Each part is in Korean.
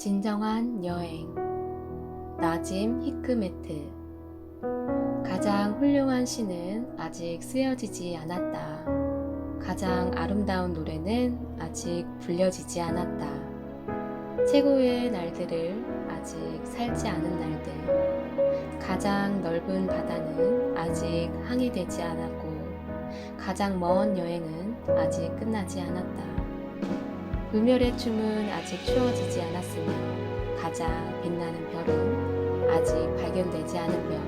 진정한 여행 나짐 히크메트 가장 훌륭한 시는 아직 쓰여지지 않았다. 가장 아름다운 노래는 아직 불려지지 않았다. 최고의 날들을 아직 살지 않은 날들. 가장 넓은 바다는 아직 항해되지 않았고, 가장 먼 여행은 아직 끝나지 않았다. 불멸의 춤은 아직 추워지지 않았으며, 가장 빛나는 별은 아직 발견되지 별.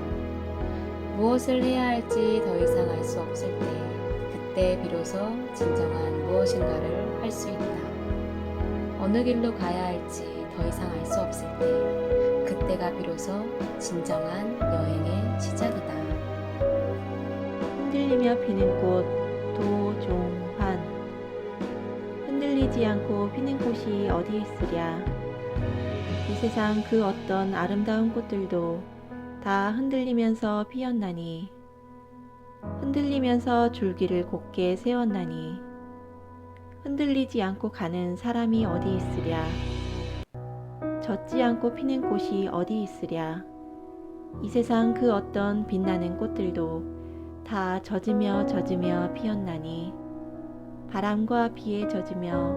무엇을 해야 할지 더 이상 알 수 없을 때, 그때 비로소 진정한 무엇인가를 할 수 있다. 어느 길로 가야 할지 더 이상 알 수 없을 때, 그때가 비로소 진정한 여행의 시작이다. 흔들리며 피는 꽃 도종환 흔들리지 않고 피는 꽃이 어디 있으랴. 이 세상 그 어떤 아름다운 꽃들도 다 흔들리면서 피었나니 흔들리면서 줄기를 곧게 세웠나니 흔들리지 않고 가는 사람이 어디 있으랴. 젖지 않고 피는 꽃이 어디 있으랴. 이 세상 그 어떤 빛나는 꽃들도 다 젖으며 젖으며 피었나니 바람과 비에 젖으며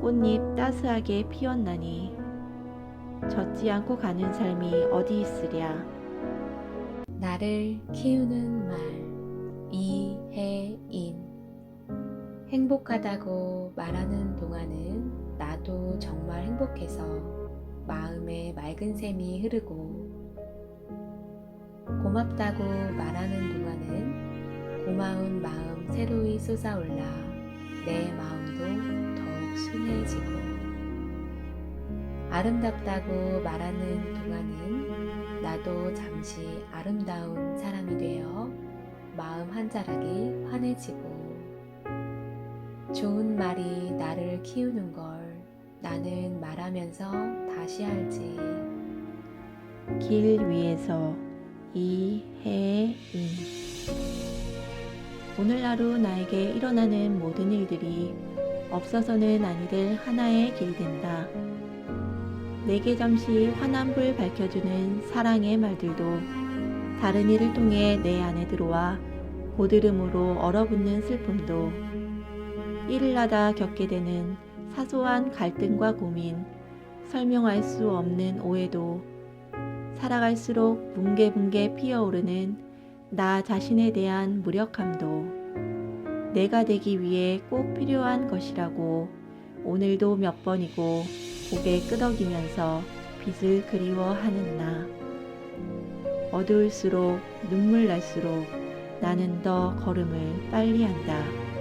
꽃잎 따스하게 피었나니 젖지 않고 가는 삶이 어디 있으랴? 나를 키우는 말 이혜인. 행복하다고 말하는 동안은 나도 정말 행복해서 마음에 맑은 샘이 흐르고 고맙다고 말하는 동안은 고마운 마음 새로이 솟아올라 내 마음도 더욱 순해지고 아름답다고 말하는 동안은 나도 잠시 아름다운 사람이 되어 마음 한 자락이 환해지고 좋은 말이 나를 키우는 걸 나는 말하면서 다시 알지. 길 위에서 이혜인 오늘 하루 나에게 일어나는 모든 일들이 없어서는 아니 될 하나의 길 된다. 내게 잠시 환한불 밝혀주는 사랑의 말들도 다른 이를 통해 내 안에 들어와 고드름으로 얼어붙는 슬픔도 일을 하다 겪게 되는 사소한 갈등과 고민, 설명할 수 없는 오해도 살아갈수록 뭉게뭉게 피어오르는 나 자신에 대한 무력함도 내가 되기 위해 꼭 필요한 것이라고 오늘도 몇 번이고 고개 끄덕이면서 빛을 그리워하는 나. 어두울수록 눈물 날수록 나는 더 걸음을 빨리 한다.